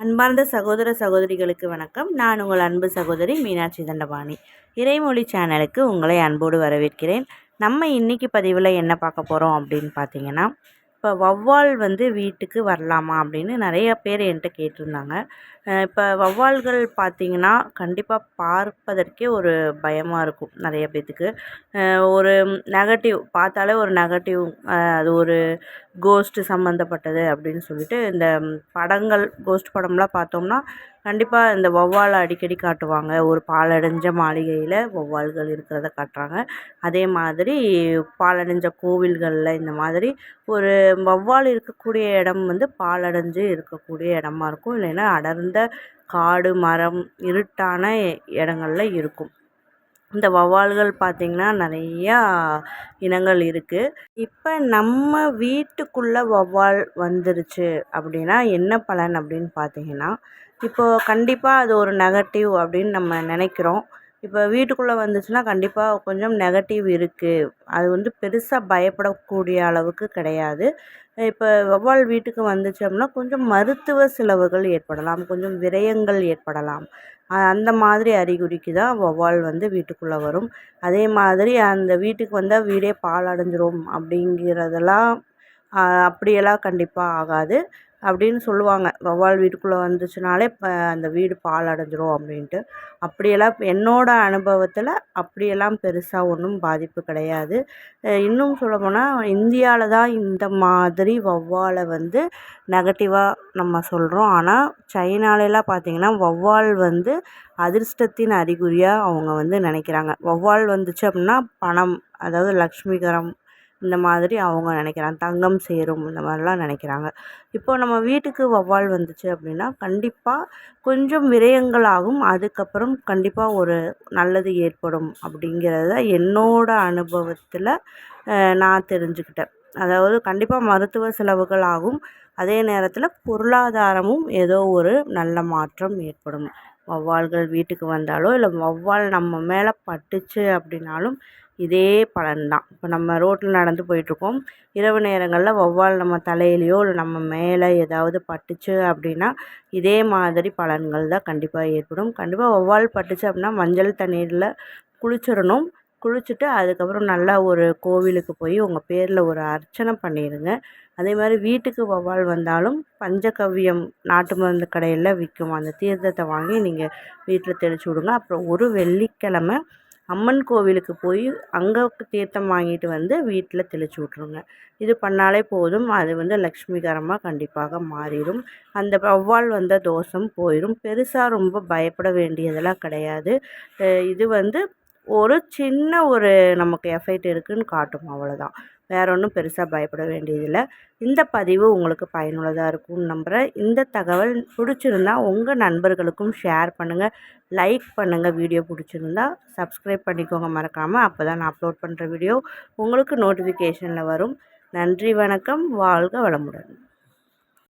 அன்பார்ந்த சகோதர சகோதரிகளுக்கு வணக்கம். நான் உங்கள் அன்பு சகோதரி மீனாட்சி தண்டபாணி. இறைமொழி சேனலுக்கு உங்களை அன்போடு வரவேற்கிறேன். நம்ம இன்றைக்கி பதிவில் என்ன பார்க்க போகிறோம் அப்படின்னு பார்த்தீங்கன்னா இப்போ வௌவால் வந்து வீட்டுக்கு வரலாமா அப்படின்னு நிறைய பேர் என்கிட்ட கேட்டிருந்தாங்க. இப்போ வௌவால்கள் பார்த்திங்கன்னா கண்டிப்பாக பார்ப்பதற்கே ஒரு பயமாக இருக்கும் நிறைய பேர்த்துக்கு ஒரு நெகட்டிவ் பார்த்தாலே ஒரு நெகட்டிவ் அது ஒரு கோஸ்ட்டு சம்மந்தப்பட்டது அப்படின்னு சொல்லிட்டு இந்த படங்கள் கோஸ்ட் படம்லாம் பார்த்தோம்னா கண்டிப்பாக இந்த வௌவாலை அடிக்கடி காட்டுவாங்க. ஒரு பாழடைஞ்ச மாளிகையில் வௌவால்கள் இருக்கிறத காட்டுறாங்க. அதே மாதிரி பாழடைஞ்ச கோவில்களில் இந்த மாதிரி ஒரு வௌவால் இருக்கக்கூடிய இடம் வந்து பாழடைஞ்சு இருக்கக்கூடிய இடமா இருக்கும். இல்லைன்னா அடர்ந்த காடு மரம் இருட்டான இடங்கள்ல இருக்கும். இந்த வௌவால்கள் பார்த்திங்கன்னா நிறையா இனங்கள் இருக்குது இப்போ நம்ம வீட்டுக்குள்ளே வௌவால் வந்துருச்சு அப்படின்னா என்ன பலன் அப்படின்னு பார்த்தீங்கன்னா இப்போது கண்டிப்பாக அது ஒரு நெகட்டிவ் அப்படின்னு நம்ம நினைக்கிறோம். இப்போ வீட்டுக்குள்ளே வந்துச்சுன்னா கண்டிப்பாக கொஞ்சம் நெகட்டிவ் இருக்குது அது வந்து பெருசாக பயப்படக்கூடிய அளவுக்கு கிடையாது. இப்போ வௌவால் வீட்டுக்கு வந்துச்சு அப்படின்னா கொஞ்சம் மருத்துவ செலவுகள் ஏற்படலாம். கொஞ்சம் விரயங்கள் ஏற்படலாம். அந்த மாதிரி அறிகுறிக்கு தான் வௌவால் வந்து வீட்டுக்குள்ளே வரும். அதே மாதிரி அந்த வீட்டுக்கு வந்தால் வீடே பாழடைஞ்சிரும் அப்படிங்கிறதெல்லாம் அப்படியெல்லாம் கண்டிப்பாக ஆகாது. அப்படின்னு சொல்லுவாங்க. வௌவால் வீட்டுக்குள்ளே வந்துச்சுனாலே இப்போ அந்த வீடு பாழடைஞ்சிரும் அப்படின்ட்டு. அப்படியெல்லாம் என்னோடய அனுபவத்தில் அப்படியெல்லாம் பெருசாக ஒன்றும் பாதிப்பு கிடையாது. இன்னும் சொல்லப்போனால் இந்தியாவில் தான் இந்த மாதிரி வௌவாலை வந்து நெகட்டிவாக நம்ம சொல்கிறோம் ஆனால் சைனாலெலாம் பார்த்திங்கன்னா வௌவால் வந்து அதிர்ஷ்டத்தின் அறிகுறியாக அவங்க வந்து நினைக்கிறாங்க. வௌவால் வந்துச்சு அப்படின்னா பணம் அதாவது லக்ஷ்மிகரம் இந்த மாதிரி அவங்க நினைக்கிறாங்க. தங்கம் சேரும் இந்த மாதிரிலாம் நினைக்கிறாங்க. இப்போ நம்ம வீட்டுக்கு வௌவால் வந்துச்சு அப்படின்னா கண்டிப்பாக கொஞ்சம் விரயங்கள் ஆகும் அதுக்கப்புறம் கண்டிப்பாக ஒரு நல்லது ஏற்படும் அப்படிங்கிறத என்னோடய அனுபவத்தில் நான் தெரிஞ்சுக்கிட்டேன். அதாவது கண்டிப்பாக மருத்துவ செலவுகள் ஆகும் அதே நேரத்தில் பொருளாதாரமும் ஏதோ ஒரு நல்ல மாற்றம் ஏற்படும் வௌவால்கள் வீட்டுக்கு வந்தாலோ இல்லை வௌவால் நம்ம மேலே பட்டுச்சு அப்படின்னாலும் இதே பலன் தான் இப்போ நம்ம ரோட்டில் நடந்து போயிட்டுருக்கோம். இரவு நேரங்களில் வௌவால் நம்ம தலையிலையோ இல்லை நம்ம மேலே ஏதாவது பட்டுச்சு அப்படின்னா இதே மாதிரி பலன்கள் தான் கண்டிப்பாக ஏற்படும். கண்டிப்பாக வௌவால் பட்டுச்சு அப்படின்னா மஞ்சள் தண்ணீரில் குளிச்சிடணும். குளிச்சுட்டு அதுக்கப்புறம் நல்லா ஒரு கோவிலுக்கு போய் உங்கள் பேரில் ஒரு அர்ச்சனை பண்ணிடுங்க அதே மாதிரி வீட்டுக்கு வௌவால் வந்தாலும் பஞ்சகவ்யம் நாட்டு மருந்து கடையில் விற்கும் அந்த தீர்த்தத்தை வாங்கி நீங்கள் வீட்டில் தெளித்து விடுங்க. அப்புறம் ஒரு வெள்ளிக்கிழமை அம்மன் கோவிலுக்கு போய் அங்கே தீர்த்தம் வாங்கிட்டு வந்து வீட்டில் தெளிச்சு விட்ருங்க இது பண்ணாலே போதும். அது வந்து லக்ஷ்மிகரமாக கண்டிப்பாக மாறிடும். அந்த வௌவால் வந்த தோஷம் போயிடும் பெருசாக ரொம்ப பயப்பட வேண்டியதெல்லாம் கிடையாது. இது வந்து ஒரு சின்ன ஒரு நமக்கு எஃபெக்ட் இருக்குதுன்னு காட்டும் அவ்வளோதான் வேற ஒன்றும் பெருசாக பயப்பட வேண்டியதில்லை. இந்த பதிவு உங்களுக்கு பயனுள்ளதாக இருக்கும்னு நம்புகிறேன் இந்த தகவல் பிடிச்சிருந்தா உங்கள் நண்பர்களுக்கும் ஷேர் பண்ணுங்கள் லைக் பண்ணுங்கள் வீடியோ பிடிச்சிருந்தா. சப்ஸ்கிரைப் பண்ணிக்கோங்க மறக்காமல் அப்போ தான் நான் அப்லோட் பண்ணுற வீடியோ உங்களுக்கு நோட்டிஃபிகேஷனில் வரும். நன்றி வணக்கம். வாழ்க வளமுடன்.